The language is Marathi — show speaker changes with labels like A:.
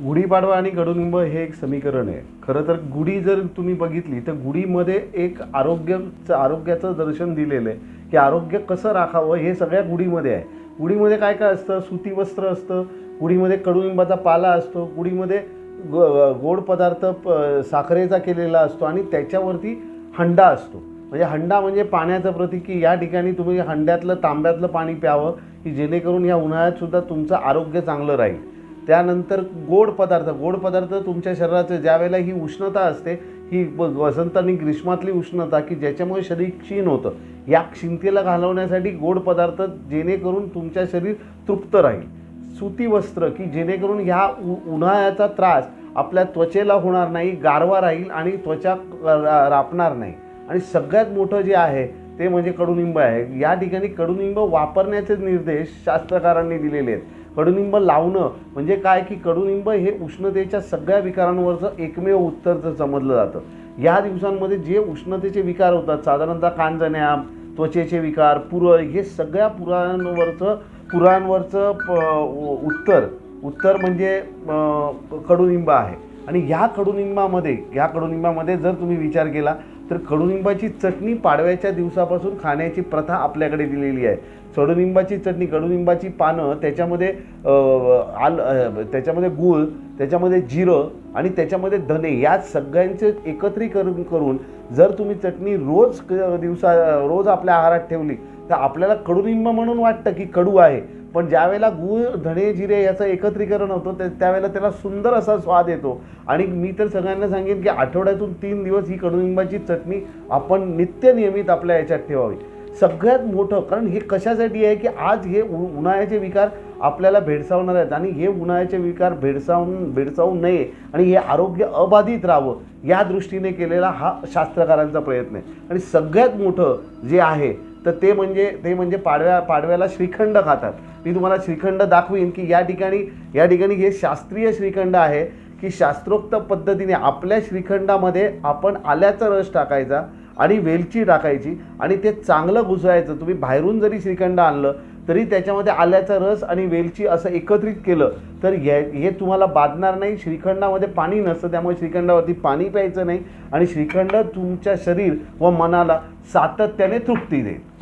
A: गुढीपाडवा आणि कडुनिंब हे एक समीकरण आहे. खरं तर गुढी जर तुम्ही बघितली तर गुढीमध्ये एक आरोग्याचं आरोग्याचं दर्शन दिलेलं आहे की आरोग्य कसं राखावं हे सगळ्या गुढीमध्ये आहे. गुढीमध्ये काय काय असतं? सुती वस्त्र असतं गुढीमध्ये कडुनिंबाचा पाला असतो गुढीमध्ये ग गोड पदार्थ प साखरेचा केलेला असतो आणि त्याच्यावरती हंडा असतो. म्हणजे हंडा म्हणजे पाण्याचं प्रतीक की या ठिकाणी तुम्ही हंड्यातलं तांब्यातलं पाणी प्यावं की जेणेकरून या उन्हाळ्यातसुद्धा तुमचं आरोग्य चांगलं राहील. त्यानंतर गोड पदार्थ गोड पदार्थ तुमच्या शरीराचं ज्यावेळेला ही उष्णता असते ही वसंत आणि ग्रीष्मातली उष्णता की ज्याच्यामुळे शरीर क्षीण होतं या क्षीणतेला घालवण्यासाठी गोड पदार्थ जेणेकरून तुमच्या शरीर तृप्त राहील. सुती वस्त्र की जेणेकरून ह्या उ उन्हाळ्याचा त्रास आपल्या त्वचेला होणार नाही गारवा राहील आणि त्वचा रा- रापणार नाही. आणि सगळ्यात मोठं जे आहे ते म्हणजे कडुनिंब आहे. या ठिकाणी कडुनिंब वापरण्याचे निर्देश शास्त्रकारांनी दिलेले आहेत. कडुनिंब लावणं म्हणजे काय? की कडुनिंब हे उष्णतेच्या सगळ्या विकारांवरचं एकमेव उत्तर समजलं जातं. या दिवसांमध्ये जे उष्णतेचे विकार होतात साधारणतः कांजण्या त्वचेचे विकार पुरळ हे सगळ्या पुरांवरचं पुरांवरचं प- उत्तर उत्तर म्हणजे कडुनिंब आहे. आणि ह्या कडुनिंबामध्ये ह्या कडुनिंबामध्ये जर तुम्ही विचार केला तर कडुनिंबाची चटणी पाडव्याच्या दिवसापासून खाण्याची प्रथा आपल्याकडे दिलेली आहे. कडुनिंबाची चटणी कडुनिंबाची पानं त्याच्यामध्ये आल त्याच्यामध्ये गूळ त्याच्यामध्ये जिरं आणि त्याच्यामध्ये धने या सगळ्यांचे एकत्रीकरण करून जर तुम्ही चटणी रोज दिवसा रोज आपल्या आहारात ठेवली तर आपल्याला कडुनिंब म्हणून वाटतं की कडू आहे. पण ज्यावेळेला गूळ धणे जिरे याचं एकत्रीकरण होतं ते त्यावेळेला त्याला सुंदर असा स्वाद येतो. आणि मी तर सगळ्यांना सांगेन की आठवड्यातून तीन दिवस ही कडुनिंबाची चटणी आपण नित्य नियमित आपल्या याच्यात ठेवावी. सगळ्यात मोठं कारण हे कशासाठी आहे की आज हे उन्हाळ्याचे विकार आपल्याला भेडसावणार आहेत आणि हे उन्हाळ्याचे विकार भेडसावून भेडसावू नये आणि हे आरोग्य अबाधित राहावं या दृष्टीने केलेला हा शास्त्रकारांचा प्रयत्न आहे. आणि सगळ्यात मोठं जे आहे तर ते म्हणजे ते म्हणजे पाडव्या पाडव्याला श्रीखंड खातात. मी तुम्हाला श्रीखंड दाखवीन की या ठिकाणी या ठिकाणी हे शास्त्रीय श्रीखंड आहे की शास्त्रोक्त पद्धतीने आपल्या श्रीखंडामध्ये आपण आल्याचा रस टाकायचा आणि वेलची टाकायची आणि ते चांगलं घुसवायचं तुम्ही बाहेरून जरी श्रीखंड आणलं तरी त्याच्यामध्ये आल्याचा रस आणि वेलची असं एकत्रित केलं तर हे हे तुम्हाला बाधणार नाही. श्रीखंडामध्ये पाणी नसतं त्यामुळे श्रीखंडावरती पाणी प्यायचं नाही. आणि श्रीखंड तुमच्या शरीर व मनाला सातत्याने तृप्ती देईल.